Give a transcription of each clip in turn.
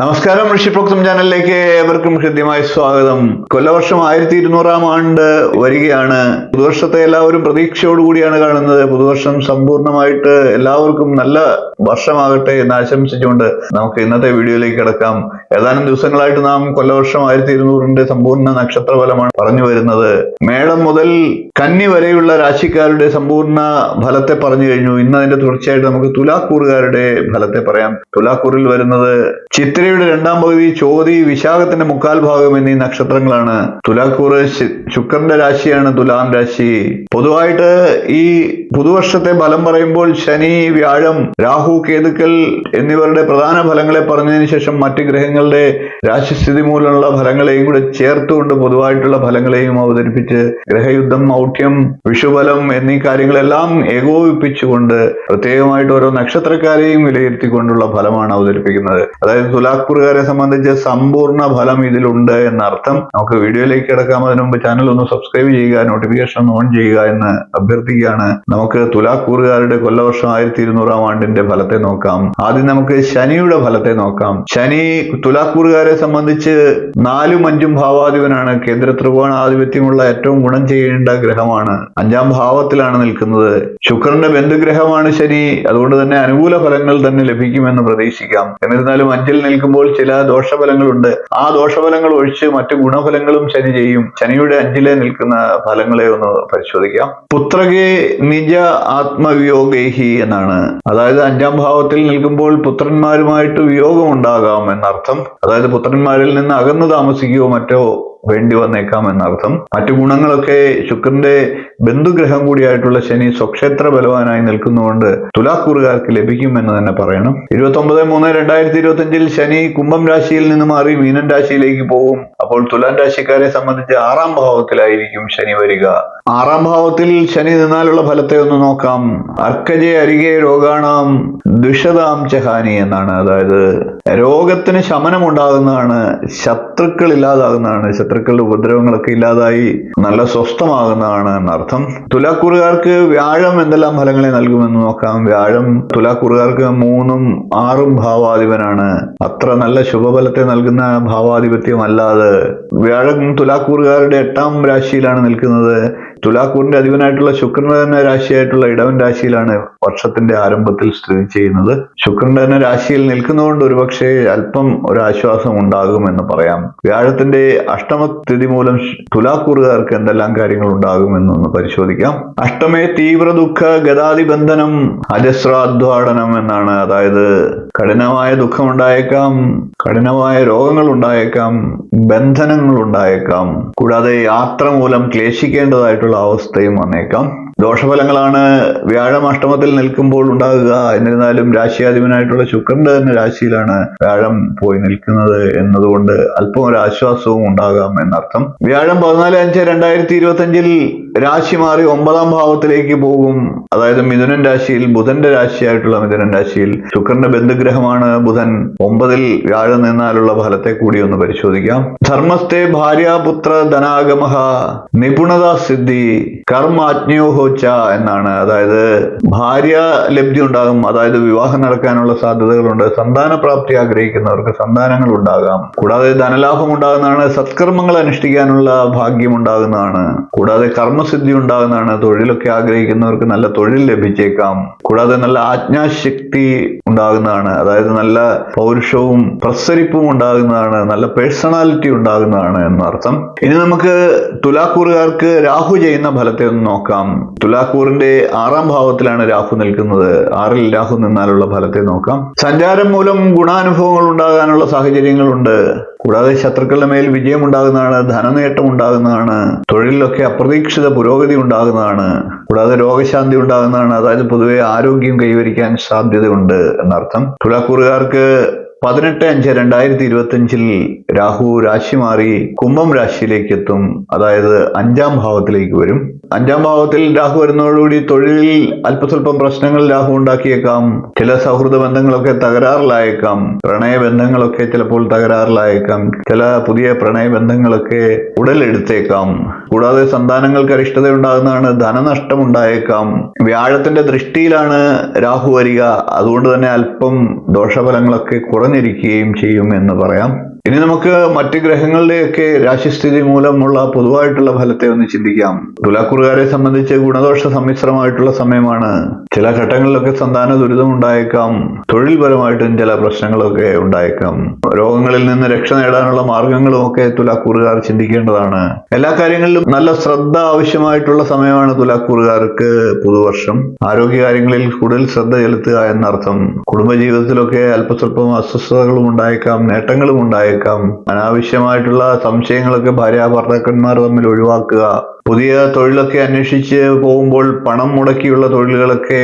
നമസ്കാരം ഋഷിപ്രോക്തം ചാനലിലേക്ക് ഏവർക്കും ഹൃദ്യമായ സ്വാഗതം. കൊല്ലവർഷം ആയിരത്തി ഇരുന്നൂറാം ആണ്ട് വരികയാണ്. പുതുവർഷത്തെ എല്ലാവരും പ്രതീക്ഷയോടുകൂടിയാണ് കാണുന്നത്. പുതുവർഷം സമ്പൂർണമായിട്ട് എല്ലാവർക്കും നല്ല വർഷമാകട്ടെ എന്ന് ആശംസിച്ചുകൊണ്ട് നമുക്ക് ഇന്നത്തെ വീഡിയോയിലേക്ക് കിടക്കാം. ഏതാനും ദിവസങ്ങളായിട്ട് നാം കൊല്ലവർഷം ആയിരത്തി ഇരുന്നൂറിന്റെ സമ്പൂർണ നക്ഷത്രഫലമാണ് പറഞ്ഞു വരുന്നത്. മേടം മുതൽ കന്നി വരെയുള്ള രാശിക്കാരുടെ സമ്പൂർണ ഫലത്തെ പറഞ്ഞു കഴിഞ്ഞു. ഇന്ന് അതിന്റെ തുടർച്ചയായിട്ട് നമുക്ക് തുലാക്കൂറുകാരുടെ ഫലത്തെ പറയാം. തുലാക്കൂറിൽ വരുന്നത് ചിത്രയുടെ രണ്ടാം പകുതി ചോതി വിശാഖത്തിന്റെ മുക്കാൽ ഭാഗം എന്നീ നക്ഷത്രങ്ങളാണ്. തുലാക്കൂറ് ശുക്രന്റെ രാശിയാണ് തുലാം രാശി. പൊതുവായിട്ട് ഈ പുതുവർഷത്തെ ഫലം പറയുമ്പോൾ ശനി വ്യാഴം രാഹു കേതുക്കൾ എന്നിവരുടെ പ്രധാന ഫലങ്ങളെ പറഞ്ഞതിന് ശേഷം മറ്റ് ഗ്രഹങ്ങളുടെ രാശിസ്ഥിതി മൂലമുള്ള ഫലങ്ങളെയും കൂടെ ചേർത്തുകൊണ്ട് പൊതുവായിട്ടുള്ള ഫലങ്ങളെയും അവതരിപ്പിച്ച് ഗ്രഹയുദ്ധം ഔഠ്യം വിഷുബലം എന്നീ കാര്യങ്ങളെല്ലാം ഏകോപിപ്പിച്ചുകൊണ്ട് പ്രത്യേകമായിട്ട് ഓരോ നക്ഷത്രക്കാരെയും വിലയിരുത്തിക്കൊണ്ടുള്ള ഫലമാണ് അവതരിപ്പിക്കുന്നത്. അതായത് തുലാക്കൂറുകാരെ സംബന്ധിച്ച് സമ്പൂർണ ഫലം ഇതിലുണ്ട് എന്നർത്ഥം. നമുക്ക് വീഡിയോയിലേക്ക് കിടക്കാം. അതിനു മുമ്പ് ചാനൽ ഒന്ന് സബ്സ്ക്രൈബ് ചെയ്യുക നോട്ടിഫിക്കേഷൻ ഓൺ ചെയ്യുക എന്ന് അഭ്യർത്ഥിക്കുകയാണ്. നമുക്ക് തുലാക്കൂറുകാരുടെ കൊല്ലവർഷം ആയിരത്തി ഇരുന്നൂറാം ആണ്ടിന്റെ ഫലത്തെ നോക്കാം. ആദ്യം നമുക്ക് ശനിയുടെ ഫലത്തെ നോക്കാം. ശനി തുലാക്കൂറുകാരെ സംബന്ധിച്ച് നാലും അഞ്ചും ഭാവാധിപനാണ്. കേന്ദ്ര ത്രികോണാധിപത്യമുള്ള ഏറ്റവും ഗുണം ചെയ്യേണ്ട ഗ്രഹമാണ്. അഞ്ചാം ഭാവത്തിലാണ് നിൽക്കുന്നത്. ശുക്രന്റെ ബന്ധുഗ്രഹമാണ് ശനി. അതുകൊണ്ട് തന്നെ അനുകൂല ഫലങ്ങൾ തന്നെ ലഭിക്കുമെന്ന് പ്രതീക്ഷിക്കാം. എന്നിരുന്നാലും അഞ്ചിൽ നിൽക്കുമ്പോൾ ചില ദോഷഫലങ്ങളുണ്ട്. ആ ദോഷഫലങ്ങൾ ഒഴിച്ച് മറ്റു ഗുണഫലങ്ങളും ശനി ചെയ്യും. ശനിയുടെ അഞ്ചിലെ നിൽക്കുന്ന ഫലങ്ങളെ ഒന്ന് പരിശോധിക്കാം. പുത്രകെ നിജ ആത്മവിയോഗേഹി എന്നാണ്. അതായത് അഞ്ചാം ഭാവത്തിൽ നിൽക്കുമ്പോൾ പുത്രന്മാരുമായിട്ട് വിയോഗം ഉണ്ടാകാം എന്നർത്ഥം. അതായത് പുത്രന്മാരിൽ നിന്ന് അകന്നു താമസിക്കുകയോ മറ്റോ വേണ്ടി വന്നേക്കാം എന്നർത്ഥം. മറ്റു ഗുണങ്ങളൊക്കെ ശുക്രന്റെ ബന്ധുഗ്രഹം കൂടിയായിട്ടുള്ള ശനി സ്വക്ഷേത്ര ബലവാനായി നിൽക്കുന്നതുകൊണ്ട് തുലാക്കൂറുകാർക്ക് ലഭിക്കുമെന്ന് തന്നെ പറയണം. ഇരുപത്തി ഒമ്പത് മൂന്ന് രണ്ടായിരത്തി ഇരുപത്തി അഞ്ചിൽ ശനി കുംഭം രാശിയിൽ നിന്ന് മാറി മീനൻ രാശിയിലേക്ക് പോകും. അപ്പോൾ തുലാൻ രാശിക്കാരെ സംബന്ധിച്ച് ആറാം ഭാവത്തിലായിരിക്കും ശനി വരിക. ആറാം ഭാവത്തിൽ ശനി നിന്നാലുള്ള ഫലത്തെ ഒന്ന് നോക്കാം. അർക്കജെ അരികെ രോഗാണാം ദുഷതാം ചഹാനി എന്നാണ്. അതായത് രോഗത്തിന് ശമനം ഉണ്ടാകുന്നതാണ് ശത്രുക്കൾ ഇല്ലാതാകുന്നതാണ് ശത്രുക്കളുടെ ഉപദ്രവങ്ങളൊക്കെ ഇല്ലാതായി നല്ല സ്വസ്ഥമാകുന്നതാണ് എന്നർത്ഥം. തുലാക്കൂറുകാർക്ക് വ്യാഴം എന്തെല്ലാം ഫലങ്ങളെ നൽകുമെന്ന് നോക്കാം. വ്യാഴം തുലാക്കൂറുകാർക്ക് മൂന്നും ആറും ഭാവാധിപനാണ്. അത്ര നല്ല ശുഭഫലത്തെ നൽകുന്ന ഭാവാധിപത്യം അല്ലാതെ വ്യാഴം തുലാക്കൂറുകാരുടെ എട്ടാം രാശിയിലാണ് നിൽക്കുന്നത്. തുലാക്കൂറിന്റെ അധിപനായിട്ടുള്ള ശുക്രന്റെ തന്നെ രാശിയായിട്ടുള്ള ഇടവൻ രാശിയിലാണ് വർഷത്തിന്റെ ആരംഭത്തിൽ സ്ഥിതി ചെയ്യുന്നത്. ശുക്രന്റെ തന്നെ രാശിയിൽ നിൽക്കുന്നതുകൊണ്ട് ഒരുപക്ഷെ അല്പം ഒരു ആശ്വാസം ഉണ്ടാകുമെന്ന് പറയാം. വ്യാഴത്തിന്റെ അഷ്ടമസ്ഥിതി മൂലം തുലാക്കൂറുകാർക്ക് എന്തെല്ലാം കാര്യങ്ങൾ ഉണ്ടാകുമെന്നൊന്ന് പരിശോധിക്കാം. അഷ്ടമേ തീവ്ര ദുഃഖ ഗതാതി ബന്ധനം അജസ്രാധ്വാടനം എന്നാണ്. അതായത് കഠിനമായ ദുഃഖമുണ്ടായേക്കാം കഠിനമായ രോഗങ്ങൾ ഉണ്ടായേക്കാം ബന്ധനങ്ങൾ ഉണ്ടായേക്കാം കൂടാതെ യാത്ര മൂലം ക്ലേശിക്കേണ്ടതായിട്ടുള്ള അവസ്ഥയും വന്നേക്കാം. ദോഷഫലങ്ങളാണ് വ്യാഴം അഷ്ടമത്തിൽ നിൽക്കുമ്പോൾ ഉണ്ടാകുക. എന്നിരുന്നാലും രാശിയാധിപനായിട്ടുള്ള ശുക്രന്റെ തന്നെ രാശിയിലാണ് വ്യാഴം പോയി നിൽക്കുന്നത് എന്നതുകൊണ്ട് അല്പം ഒരു ആശ്വാസവും ഉണ്ടാകാം എന്നർത്ഥം. വ്യാഴം പതിനാല് അഞ്ച് രണ്ടായിരത്തി ഇരുപത്തിയഞ്ചിൽ രാശി മാറി ഒമ്പതാം ഭാവത്തിലേക്ക് പോകും. അതായത് മിഥുനൻ രാശിയിൽ ബുധന്റെ രാശിയായിട്ടുള്ള മിഥുനൻ രാശിയിൽ ശുക്രന്റെ ബന്ധുഗ്രഹമാണ് ബുധൻ. ഒമ്പതിൽ വ്യാഴം നിന്നാലുള്ള ഫലത്തെ കൂടി ഒന്ന് പരിശോധിക്കാം. ധർമ്മസ്ഥെ ഭാര്യാപുത്ര ധനാഗമഹ നിപുണത സിദ്ധി. കർമാജ്ഞയോഹോച്ച എന്നാണ്. അതായത് ഭാര്യ ലബ്ധി ഉണ്ടാകും അതായത് വിവാഹം നടക്കാനുള്ള സാധ്യതകളുണ്ട് സന്താന പ്രാപ്തി ആഗ്രഹിക്കുന്നവർക്ക് സന്താനങ്ങൾ ഉണ്ടാകാം. കൂടാതെ ധനലാഭം ഉണ്ടാകുന്നതാണ് സത്കർമ്മങ്ങൾ അനുഷ്ഠിക്കാനുള്ള ഭാഗ്യം ഉണ്ടാകുന്നതാണ്. കൂടാതെ കർമ്മസിദ്ധി ഉണ്ടാകുന്നതാണ് തൊഴിലൊക്കെ ആഗ്രഹിക്കുന്നവർക്ക് നല്ല തൊഴിൽ ലഭിച്ചേക്കാം. കൂടാതെ നല്ല ആജ്ഞാശക്തി ഉണ്ടാകുന്നതാണ്. അതായത് നല്ല പൗരുഷവും പ്രസരിപ്പും ഉണ്ടാകുന്നതാണ് നല്ല പേഴ്സണാലിറ്റി ഉണ്ടാകുന്നതാണ് എന്നർത്ഥം. ഇനി നമുക്ക് തുലാക്കൂറുകാർക്ക് രാഹു ചെയ്യുന്ന ഫലത്തെ ഒന്ന് നോക്കാം. തുലാക്കൂറിന്റെ ആറാം ഭാവത്തിലാണ് രാഹു നിൽക്കുന്നത്. ആറിൽ രാഹു നിന്നാലുള്ള ഫലത്തെ നോക്കാം. സഞ്ചാരം മൂലം ഗുണാനുഭവങ്ങൾ ഉണ്ടാകാനുള്ള സാഹചര്യങ്ങളുണ്ട്. കൂടാതെ ശത്രുക്കളുടെ മേൽ വിജയം ഉണ്ടാകുന്നതാണ് ധനനേട്ടം ഉണ്ടാകുന്നതാണ് തൊഴിലിലൊക്കെ അപ്രതീക്ഷിത പുരോഗതി ഉണ്ടാകുന്നതാണ് കൂടാതെ രോഗശാന്തി ഉണ്ടാകുന്നതാണ്. അതായത് പൊതുവെ ആരോഗ്യം കൈവരിക്കാൻ സാധ്യതയുണ്ട്. എന്നർത്ഥം. തുലാക്കൂറുകാർക്ക് പതിനെട്ട് അഞ്ച് രണ്ടായിരത്തി ഇരുപത്തി അഞ്ചിൽ രാഹു രാശി മാറി കുംഭം രാശിയിലേക്ക് എത്തും അതായത് അഞ്ചാം ഭാവത്തിലേക്ക് വരും. അഞ്ചാം ഭാവത്തിൽ രാഹു വരുന്നതോടുകൂടി തൊഴിലിൽ അല്പസ്വല്പം പ്രശ്നങ്ങൾ രാഹു ഉണ്ടാക്കിയേക്കാം. ചില സൗഹൃദ ബന്ധങ്ങളൊക്കെ തകരാറിലായേക്കാം. പ്രണയ ബന്ധങ്ങളൊക്കെ ചിലപ്പോൾ തകരാറിലായേക്കാം. ചില പുതിയ പ്രണയ ബന്ധങ്ങളൊക്കെ ഉടലെടുത്തേക്കാം. കൂടാതെ സന്താനങ്ങൾക്ക് അരിഷ്ടത ഉണ്ടാകുന്നതാണ് ധനനഷ്ടം ഉണ്ടായേക്കാം വ്യാഴത്തിന്റെ ദൃഷ്ടിയിലാണ് രാഹു വരിക. അതുകൊണ്ട് തന്നെ അല്പം ദോഷഫലങ്ങളൊക്കെ കുറഞ്ഞിരിക്കുകയും ചെയ്യും എന്ന് പറയാം. ഇനി നമുക്ക് മറ്റ് ഗ്രഹങ്ങളുടെയൊക്കെ രാശിസ്ഥിതി മൂലമുള്ള പൊതുവായിട്ടുള്ള ഫലത്തെ ഒന്ന് ചിന്തിക്കാം. തുലാക്കുറുകാരെ സംബന്ധിച്ച് ഗുണദോഷ സമ്മിശ്രമായിട്ടുള്ള സമയമാണ്. ചില ഘട്ടങ്ങളിലൊക്കെ സന്താന ദുരിതം ഉണ്ടായേക്കാം. തൊഴിൽപരമായിട്ടും ചില പ്രശ്നങ്ങളൊക്കെ ഉണ്ടായേക്കാം. രോഗങ്ങളിൽ നിന്ന് രക്ഷ നേടാനുള്ള മാർഗങ്ങളും ഒക്കെ തുലാക്കൂറുകാർ ചിന്തിക്കേണ്ടതാണ്. എല്ലാ കാര്യങ്ങളിലും നല്ല ശ്രദ്ധ ആവശ്യമായിട്ടുള്ള സമയമാണ് തുലാക്കൂറുകാർക്ക് പുതുവർഷം. ആരോഗ്യകാര്യങ്ങളിൽ കൂടുതൽ ശ്രദ്ധ ചെലുത്തുക എന്നർത്ഥം. കുടുംബജീവിതത്തിലൊക്കെ അല്പസ്വല്പം അസ്വസ്ഥതകളും ഉണ്ടായേക്കാം നേട്ടങ്ങളും ഉണ്ടായേക്കാം. അനാവശ്യമായിട്ടുള്ള സംശയങ്ങളൊക്കെ ഭാര്യ ഭർത്താക്കന്മാർ തമ്മിൽ ഒഴിവാക്കുക. പുതിയ തൊഴിലൊക്കെ അന്വേഷിച്ച് പോകുമ്പോൾ പണം മുടക്കിയുള്ള തൊഴിലുകളൊക്കെ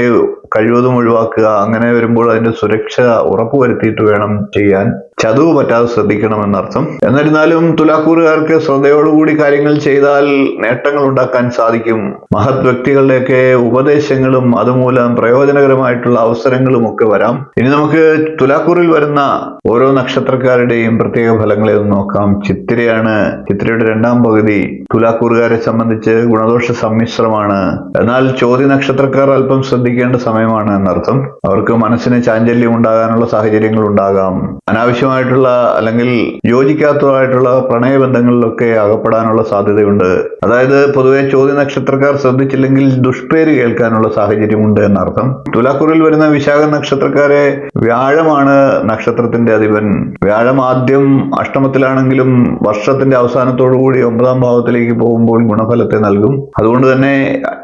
കഴിവതും ഒഴിവാക്കുക. അങ്ങനെ വരുമ്പോൾ അതിന്റെ സുരക്ഷ ഉറപ്പുവരുത്തിയിട്ട് വേണം ചെയ്യാൻ. ചതുവ് പറ്റാതെ ശ്രദ്ധിക്കണമെന്നർത്ഥം. എന്നിരുന്നാലും തുലാക്കൂറുകാർക്ക് ശ്രദ്ധയോടുകൂടി കാര്യങ്ങൾ ചെയ്താൽ നേട്ടങ്ങൾ ഉണ്ടാക്കാൻ സാധിക്കും. മഹത് വ്യക്തികളുടെയൊക്കെ ഉപദേശങ്ങളും അതുമൂലം പ്രയോജനകരമായിട്ടുള്ള അവസരങ്ങളും ഒക്കെ വരാം. ഇനി നമുക്ക് തുലാക്കൂറിൽ വരുന്ന ഓരോ നക്ഷത്രക്കാരുടെയും പ്രത്യേക ഫലങ്ങളെ ഒന്ന് നോക്കാം. ചിത്തിരയാണ്. ചിത്തിരയുടെ രണ്ടാം പകുതി തുലാക്കൂറുകാരെ സംബന്ധിച്ച് ഗുണദോഷ സമ്മിശ്രമാണ്. എന്നാൽ ചോദ്യ നക്ഷത്രക്കാർ അല്പം ശ്രദ്ധിക്കേണ്ട സമയമാണ് എന്നർത്ഥം. അവർക്ക് മനസ്സിന് ചാഞ്ചല്യം ഉണ്ടാകാനുള്ള സാഹചര്യങ്ങൾ ഉണ്ടാകാം. അനാവശ്യമായിട്ടുള്ള അല്ലെങ്കിൽ യോജിക്കാത്തതായിട്ടുള്ള പ്രണയബന്ധങ്ങളിലൊക്കെ അകപ്പെടാനുള്ള സാധ്യതയുണ്ട്. അതായത് പൊതുവെ ചോദ്യ നക്ഷത്രക്കാർ ശ്രദ്ധിച്ചില്ലെങ്കിൽ ദുഷ്പേര് കേൾക്കാനുള്ള സാഹചര്യമുണ്ട് എന്നർത്ഥം. തുലാക്കുറിൽ വരുന്ന വിശാഖ നക്ഷത്രക്കാരെ വ്യാഴമാണ് നക്ഷത്രത്തിന്റെ അധിപൻ. വ്യാഴം ആദ്യം അഷ്ടമത്തിലാണെങ്കിലും വർഷത്തിന്റെ അവസാനത്തോടു കൂടി ഒമ്പതാം ഭാവത്തിലേക്ക് പോകുമ്പോൾ ഗുണഫലത്തെ നൽകും. അതുകൊണ്ട് തന്നെ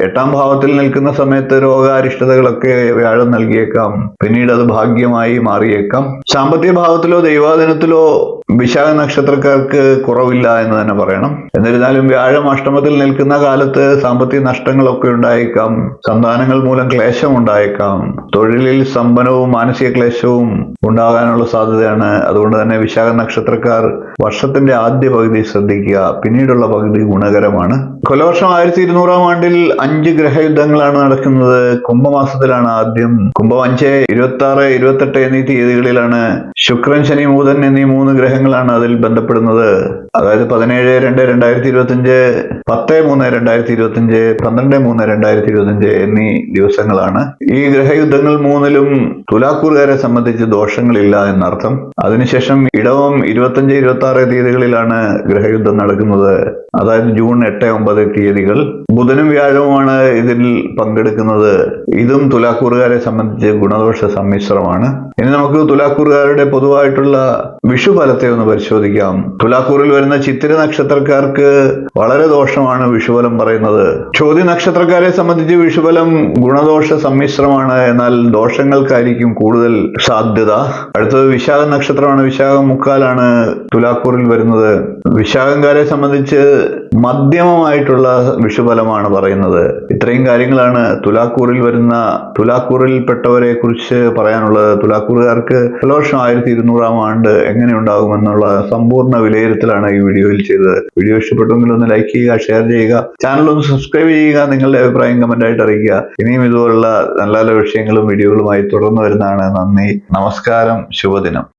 എട്ടാം ഭാവത്തിൽ നിൽക്കുന്ന സമയത്ത് രോഗാരിഷ്ടതകളൊക്കെ വ്യാഴം നൽകിയേക്കാം. പിന്നീട് അത് ഭാഗ്യമായി മാറിയേക്കാം. സാമ്പത്തിക ഭാവത്തിലോ ദൈവാധീനത്തിലോ വിശാഖ നക്ഷത്രക്കാർക്ക് കുറവില്ല എന്ന് തന്നെ പറയണം. എന്നിരുന്നാലും വ്യാഴം അഷ്ടമത്തിൽ നിൽക്കുന്ന കാലത്ത് സാമ്പത്തിക നഷ്ടങ്ങളൊക്കെ ഉണ്ടായേക്കാം. സന്താനങ്ങൾ മൂലം ക്ലേശം ഉണ്ടായേക്കാം. തൊഴിലിൽ സമ്പന്നവും മാനസിക ക്ലേശവും ഉണ്ടാകാനുള്ള സാധ്യതയാണ്. അതുകൊണ്ട് തന്നെ വിശാഖ നക്ഷത്രക്കാർ വർഷത്തിന്റെ ആദ്യ പകുതി ശ്രദ്ധിക്കുക. പിന്നീടുള്ള പകുതി ഗുണകരമാണ്. കൊലവർഷം ആയിരത്തി ഇരുന്നൂറാം ആണ്ടിൽ അഞ്ച് ഗ്രഹയുദ്ധങ്ങളാണ് നടക്കുന്നത്. കുംഭമാസത്തിലാണ് ആദ്യം. കുംഭം അഞ്ച് ഇരുപത്തി ആറ് ഇരുപത്തെട്ട് എന്നീ തീയതികളിലാണ് ശുക്രൻ ശനി ബുധൻ എന്നീ മൂന്ന് ഗ്രഹങ്ങളാണ് അതിൽ ബന്ധപ്പെടുന്നത്. അതായത് പതിനേഴ് രണ്ട് രണ്ടായിരത്തി ഇരുപത്തി അഞ്ച് പത്ത് മൂന്ന് രണ്ടായിരത്തി ഇരുപത്തി അഞ്ച് പന്ത്രണ്ട് മൂന്ന് രണ്ടായിരത്തി ഇരുപത്തി അഞ്ച് എന്നീ ദിവസങ്ങളാണ്. ഈ ഗ്രഹയുദ്ധങ്ങൾ മൂന്നിലും തുലാക്കൂറുകാരെ സംബന്ധിച്ച് ദോഷങ്ങളില്ല എന്നർത്ഥം. അതിനുശേഷം ഇടവം ഇരുപത്തഞ്ച് ഇരുപത്തി ആറ് തീയതികളിലാണ് ഗ്രഹയുദ്ധം നടക്കുന്നത്. അതായത് ജൂൺ എട്ട് ഒമ്പത് തീയതികൾ. ബുധനും വ്യാഴവുമാണ് ഇതിൽ പങ്കെടുക്കുന്നത്. ഇതും തുലാക്കൂറുകാരെ സംബന്ധിച്ച് ഗുണദോഷ സമ്മിശ്രമാണ്. ഇനി നമുക്ക് തുലാക്കൂറുകാരുടെ പൊതുവായിട്ടുള്ള വിഷുഫലത്തെ ഒന്ന് പരിശോധിക്കാം. തുലാക്കൂറിൽ വരുന്ന ചിത്തിര നക്ഷത്രക്കാർക്ക് വളരെ ദോഷമാണ് വിഷുഫലം പറയുന്നത്. ചോദ്യ നക്ഷത്രക്കാരെ സംബന്ധിച്ച് വിഷുഫലം ഗുണദോഷ സമ്മിശ്രമാണ്. എന്നാൽ ദോഷങ്ങൾക്കായിരിക്കും കൂടുതൽ സാധ്യത. അടുത്തത് വിശാഖ നക്ഷത്രമാണ്. വിശാഖ മുക്കാലാണ് തുലാക്കൂറിൽ വരുന്നത്. വിശാഖംകാരെ സംബന്ധിച്ച് മധ്യമമായിട്ടുള്ള വിഷുഫലമാണ് പറയുന്നത്. ഇത്രയും കാര്യങ്ങളാണ് തുലാക്കൂറിൽ വരുന്ന തുലാക്കൂറിൽപ്പെട്ടവരെ കുറിച്ച് പറയാനുള്ളത്. തുലാക്കൂറുകാർക്ക് വർഷം ആയിരത്തി ഇരുന്നൂറാം ആണ്ട് എങ്ങനെ ഉണ്ടാകുമെന്നുള്ള സമ്പൂർണ വിലയിരുത്തലാണ് ഈ വീഡിയോയിൽ ചെയ്തത്. വീഡിയോ ഇഷ്ടപ്പെട്ടെങ്കിൽ ഒന്ന് ലൈക്ക് ചെയ്യുക ഷെയർ ചെയ്യുക. ചാനൽ ഒന്ന് സബ്സ്ക്രൈബ് ചെയ്യുക നിങ്ങളുടെ അഭിപ്രായം കമന്റ് ആയിട്ട് അറിയിക്കുക. ഇനിയും ഇതുപോലുള്ള നല്ല നല്ല വിഷയങ്ങളും വീഡിയോകളുമായി തുടർന്ന് വരുന്നതാണ്. നന്ദി. നമസ്കാരം. ശുഭദിനം.